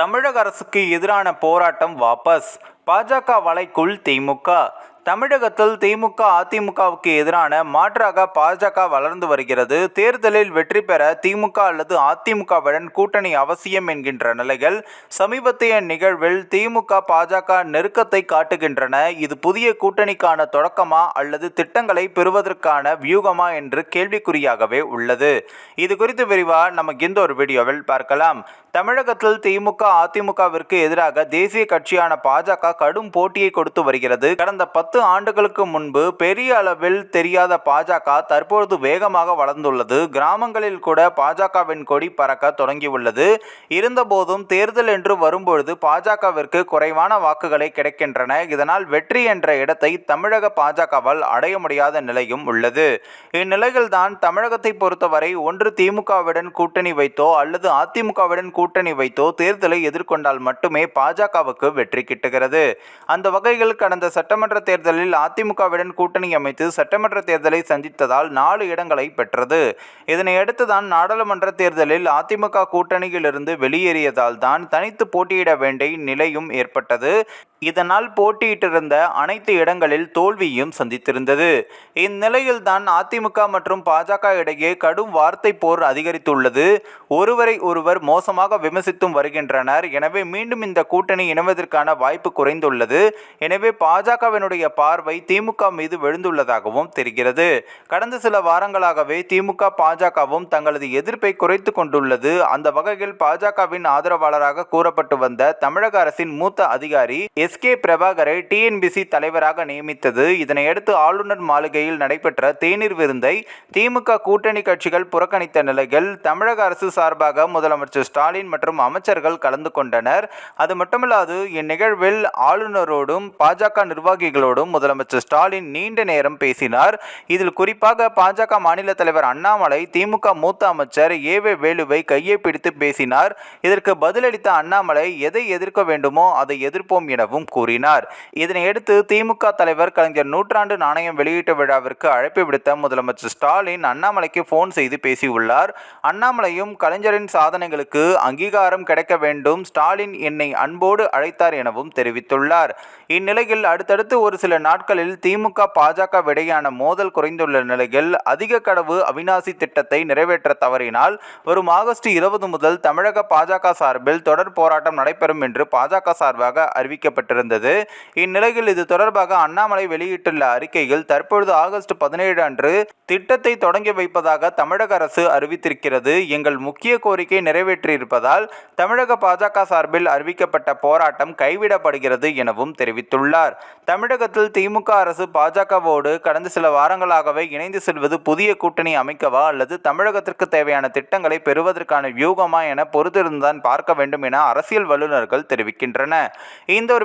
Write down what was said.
தமிழக அரசுக்கு எதிரான போராட்டம் வாபஸ். பாஜக வலைக்குள் திமுக தமிழகத்தில் திமுக அதிமுகவுக்கு எதிரான மாற்றாக பாஜக வளர்ந்து வருகிறது. தேர்தலில் வெற்றி பெற திமுக அல்லது அதிமுகவுடன் கூட்டணி அவசியம் என்கின்ற நிலைகள் சமீபத்திய நிகழ்வில் திமுக பாஜக நெருக்கத்தை காட்டுகின்றன. இது புதிய கூட்டணிக்கான தொடக்கமா அல்லது திட்டங்களை பெறுவதற்கான வியூகமா என்று கேள்விக்குறியாகவே உள்ளது. இது குறித்து விரிவாக நமக்கு இந்த ஒரு வீடியோவில் பார்க்கலாம். தமிழகத்தில் திமுக அதிமுகவிற்கு எதிராக தேசிய கட்சியான பாஜக கடும் போட்டியை கொடுத்து வருகிறது. கடந்த பத்து ஆண்டுகளுக்கு முன்பு பெரிய அளவில் தெரியாத பாஜக தற்பொழுது வேகமாக வளர்ந்துள்ளது. கிராமங்களில் கூட பாஜகவின் கொடி பறக்க தொடங்கியுள்ளது. இருந்தபோதும் தேர்தல் என்று வரும்பொழுது பாஜகவிற்கு குறைவான வாக்குகளை கிடைக்கின்றன. இதனால் வெற்றி என்ற இடத்தை தமிழக பாஜகவால் அடைய முடியாத நிலையும் உள்ளது. இந்நிலையில்தான் தமிழகத்தை பொறுத்தவரை ஒன்று திமுகவுடன் கூட்டணி வைத்தோ அல்லது அதிமுகவுடன் கூட்டணி வைத்தோ தேர்தலை எதிர்கொண்டால் மட்டுமே பாஜகவுக்கு வெற்றி கிட்டுகிறது. அந்த வகையில் கடந்த சட்டமன்ற தேர்தலில் அதிமுகவுடன் கூட்டணி அமைத்து சட்டமன்ற தேர்தலை சந்தித்ததால் நாலு இடங்களை பெற்றது. இதனையடுத்துதான் நாடாளுமன்ற தேர்தலில் அதிமுக கூட்டணியிலிருந்து வெளியேறியதால் தான் தனித்து போட்டியிட வேண்டிய நிலையும் ஏற்பட்டது. இதனால் போட்டியிட்டிருந்த அனைத்து இடங்களில் தோல்வியும் சந்தித்திருந்தது. இந்நிலையில்தான் அதிமுக மற்றும் பாஜக இடையே கடும் வார்த்தை போர் அதிகரித்துள்ளது. ஒருவரை ஒருவர் மோசமாக விமர்சித்தும் வருகின்றனர். எனவே மீண்டும் இந்த கூட்டணி இணைவதற்கான வாய்ப்பு குறைந்துள்ளது. எனவே பாஜகவினுடைய பார்வை திமுக மீது விழுந்துள்ளதாகவும் தெரிகிறது. கடந்த சில வாரங்களாகவே திமுக பாஜகவும் தங்களது எதிர்ப்பை குறைத்து கொண்டுள்ளது. அந்த வகையில் பாஜகவின் ஆதரவாளராக கூறப்பட்டு வந்த தமிழக அரசின் மூத்த அதிகாரி எஸ் கே பிரபாகரை டிஎன்பிசி தலைவராக நியமித்தது. இதனையடுத்து ஆளுநர் மாளிகையில் நடைபெற்ற தேநீர் விருந்தை திமுக கூட்டணி கட்சிகள் புறக்கணித்த நிலையில் தமிழக அரசு சார்பாக முதலமைச்சர் ஸ்டாலின் மற்றும் அமைச்சர்கள் கலந்து கொண்டனர். அது மட்டுமல்லாது இந்நிகழ்வில் ஆளுநரோடும் பாஜக நிர்வாகிகளோடும் முதலமைச்சர் ஸ்டாலின் நீண்ட நேரம் பேசினார். இதில் குறிப்பாக பாஜக மாநில தலைவர் அண்ணாமலை திமுக மூத்த அமைச்சர் ஏவே வேலுவை கையை பிடித்து பேசினார். இதற்கு பதிலளித்த அண்ணாமலை எதை எதிர்க்க வேண்டுமோ அதை எதிர்ப்போம் எனவும் கூறினார். இதனையடுத்து திமுக தலைவர் கலைஞர் நூற்றாண்டு நாணயம் வெளியீட்டு விழாவிற்கு அழைப்பு விடுத்த முதலமைச்சர் ஸ்டாலின் அண்ணாமலைக்கு போன் செய்து பேசியுள்ளார். அண்ணாமலையும் கலைஞரின் சாதனைகளுக்கு அங்கீகாரம் கிடைக்க வேண்டும் ஸ்டாலின் என்னை அன்போடு அழைத்தார் எனவும் தெரிவித்துள்ளார். இந்நிலையில் அடுத்தடுத்து ஒரு சில நாட்களில் திமுக பாஜக இடையான மோதல் குறைந்துள்ள நிலையில் அதிக கடவு அவிநாசி திட்டத்தை நிறைவேற்ற தவறினால் வரும் ஆகஸ்ட் இருபது முதல் தமிழக பாஜக சார்பில் தொடர் போராட்டம் நடைபெறும் என்று பாஜக சார்பாக அறிவிக்கப்பட்டிருந்தது இந்நிலையில் இது தொடர்பாக அண்ணாமலை வெளியிட்டுள்ள அறிக்கையில் தற்பொழுது ஆகஸ்ட் பதினேழு அன்று திட்டத்தை தொடங்கி வைப்பதாக தமிழக அரசு அறிவித்திருக்கிறது. எங்கள் முக்கிய கோரிக்கை நிறைவேற்றியிருப்பதால் தமிழக பாஜக சார்பில் அறிவிக்கப்பட்ட போராட்டம் கைவிடப்படுகிறது எனவும் தெரிவித்துள்ளார். தமிழகத்தில் திமுக அரசு பாஜகவோடு கடந்த சில வாரங்களாகவே இணைந்து செல்வது புதிய கூட்டணி அமைக்கவா அல்லது தமிழகத்திற்கு தேவையான திட்டங்களை பெறுவதற்கான வியூகமா என பொறுத்திருந்தான் பார்க்க வேண்டும் என அரசியல் வல்லுநர்கள் தெரிவிக்கின்றன இந்த ஒரு